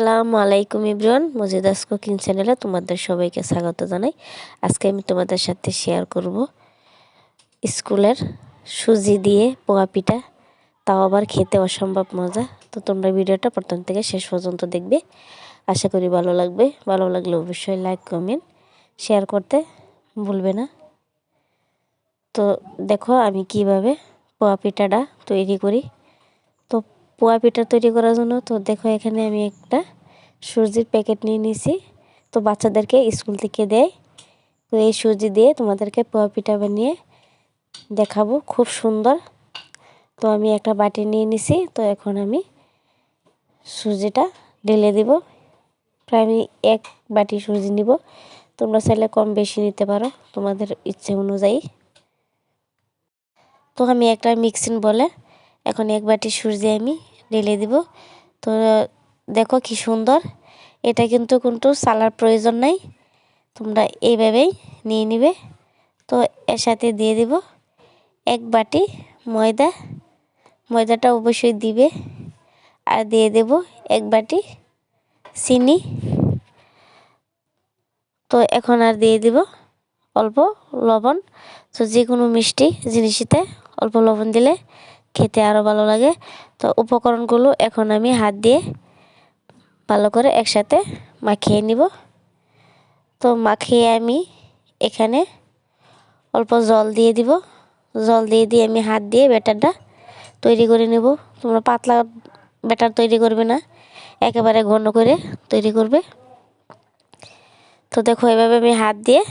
আসসালামু আলাইকুম ইব্রান মজিদাস কুকিং চ্যানেলে তোমাদের সবাইকে স্বাগত জানাই। আজকে আমি তোমাদের সাথে শেয়ার করব স্কুলের সুজি দিয়ে পোয়া পিঠা, তাও আবার খেতে অসম্ভব মজা। তো তোমরা ভিডিওটা প্রথম থেকে শেষ পর্যন্ত দেখবে। আশা করি ভালো লাগবে। ভালো লাগলে অবশ্যই লাইক কমেন্ট শেয়ার করতে ভুলবে না। তো দেখো আমি কীভাবে পোয়া পিঠাটা তৈরি করি। পোয়া পিঠা তৈরি করার জন্য। তো দেখো, এখানে আমি একটা সুজির প্যাকেট নিয়ে নিয়েছি তো বাচ্চাদেরকে স্কুল থেকে দেয়। তো এই সুজি দিয়ে তোমাদেরকে পোয়া পিঠা বানিয়ে দেখাবো। খুব সুন্দর। তো আমি একটা বাটি নিয়ে নিছি। তো এখন আমি সুজিটা ঢেলে দিব। প্রায় আমি এক বাটি সুজি নিব। তোমরা চাইলে কম বেশি নিতে পারো, তোমাদের ইচ্ছে অনুযায়ী। তো আমি একটা মিক্সিং বলে এখন এক বাটি সুজি আমি ঢেলে দিব। তো দেখো কি সুন্দর। এটা কিন্তু কিন্তু সালার প্রয়োজন নাই। তোমরা এইভাবেই নিয়ে নিবে। তো এর সাথে দিয়ে দিব এক বাটি ময়দা। ময়দাটা অবশ্যই দিবে। আর দিয়ে দেব এক বাটি চিনি। তো এখন আর দিয়ে দিব অল্প লবণ। তো যে কোনো মিষ্টি জিনিসিতে অল্প লবণ দিলে খেতে আরও ভালো লাগে। তো উপকরণগুলো এখন আমি হাত দিয়ে ভালো করে একসাথে মাখিয়ে নিব। তো মাখিয়ে আমি এখানে অল্প জল দিয়ে দিব। জল দিয়ে দিয়ে আমি হাত দিয়ে ব্যাটারটা তৈরি করে নেব। তোমরা পাতলা ব্যাটার তৈরি করবে না, একেবারে ঘন করে তৈরি করবে। তো দেখো, এভাবে আমি হাত দিয়ে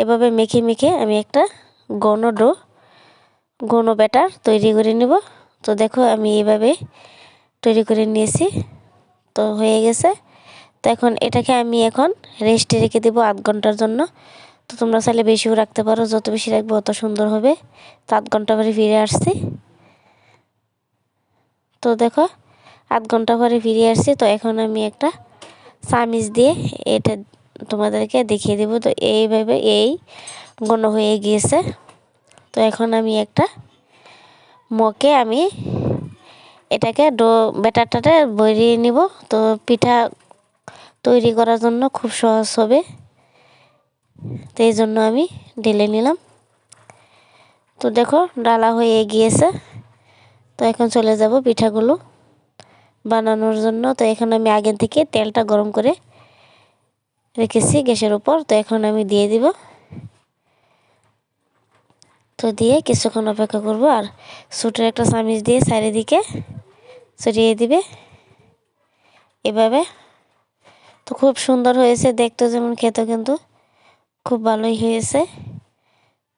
এভাবে মেখে মেখে আমি একটা ঘন ডো ঘন ব্যাটার তৈরি করে নেব। তো দেখো আমি এইভাবে তৈরি করে নিয়েছি। তো হয়ে গেছে। তো এখন এটাকে আমি এখন রেস্টে রেখে দেবো আধ ঘণ্টার জন্য। তো তোমরা চাইলে বেশিও রাখতে পারো, যত বেশি রাখব অত সুন্দর হবে। তো আধ ঘণ্টা পরে ফিরে আসছি। তো দেখো, আধ ঘণ্টা পরে ফিরে আসছি। তো এখন আমি একটা চামিচ দিয়ে এটা তোমাদেরকে দেখিয়ে দেবো। তো এইভাবে এই গণ হয়ে গিয়েছে। তো এখন আমি একটা মকে আমি এটাকে ডো, ব্যাটারটাতে বরিয়ে নিব। তো পিঠা তৈরি করার জন্য খুব সহজ হবে। তো এই জন্য আমি ঢেলে নিলাম। তো দেখো, ডালা হয়ে গিয়েছে। তো এখন চলে যাব পিঠাগুলো বানানোর জন্য। তো এখন আমি আগে থেকে তেলটা গরম করে রেখেছি গ্যাসের উপর। তো এখন আমি দিয়ে দিব। তো দিয়ে কিছুক্ষণ অপেক্ষা করব আর সুটের একটা চামিচ দিয়ে চারিদিকে ছড়িয়ে দিবে। এভাবে। তো খুব সুন্দর হয়েছে, দেখতে যেমন খেতে কিন্তু খুব ভালোই হয়েছে।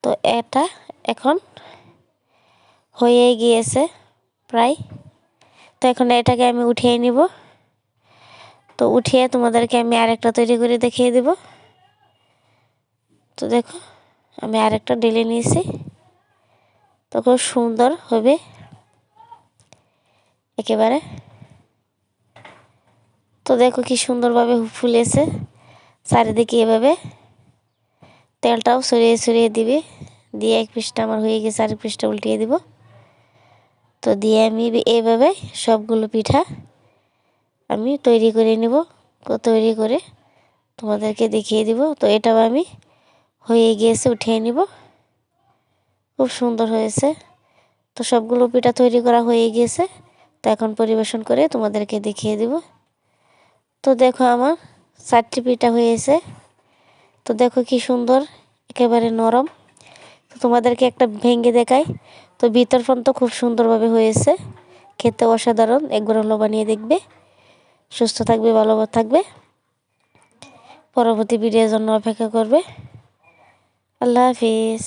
তো এটা এখন হয়ে গিয়েছে প্রায়। তো এখন এটাকে আমি উঠিয়ে নিব। তো উঠিয়ে তোমাদেরকে আমি আরেকটা তৈরি করে দেখিয়ে দেব। তো দেখো, আমি আরেকটা ডেলে নিয়েছি। তো খুব সুন্দর হবে। একেবারে। তো দেখো কি সুন্দরভাবে ফুলেছে। চারিদিকে এভাবে তেলটাও সরিয়ে সরিয়ে দিবে। দিয়ে এক পিসটা আমার হয়ে গেছে, আরেক পিসটা উল্টিয়ে দিব। তো দিয়ে আমি এইভাবে সবগুলো পিঠা আমি তৈরি করে নেব। তৈরি করে তোমাদেরকে দেখিয়ে দিব। তো এটাও আমি হয়ে গিয়েছে উঠিয়ে নিব। খুব সুন্দর হয়েছে। তো সবগুলো পিঠা তৈরি করা হয়ে গিয়েছে। তো এখন পরিবেশন করে তোমাদেরকে দেখিয়ে দিব। তো দেখো আমার চারটি পিঠা হয়েছে। তো দেখো কি সুন্দর, একেবারে নরম। তো তোমাদেরকে একটা ভেঙে দেখাই। তো ভিতর তো খুব সুন্দরভাবে হয়েছে। খেতে অসাধারণ, একবার হলো বানিয়ে দেখবে। সুস্থ থাকবে, ভালো থাকবে। পরবর্তী ভিডিওর জন্য অপেক্ষা করবে। আল্লাহ হাফিজ।